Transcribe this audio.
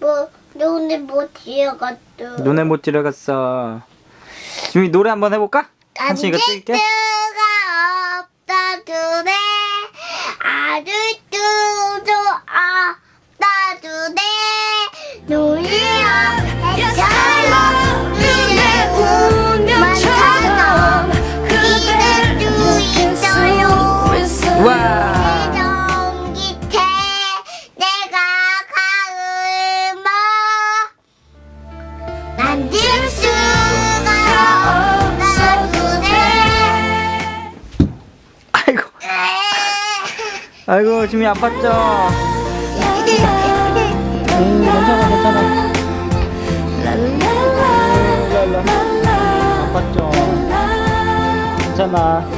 뭐 눈에 못 지어갔어. 눈에 못 들어갔어. 지금 노래 한번 해볼까? 한순이가 뜰게. 아이고, 지금 아팠죠? 음, 괜찮아, 괜찮아. 아팠죠? 괜찮아.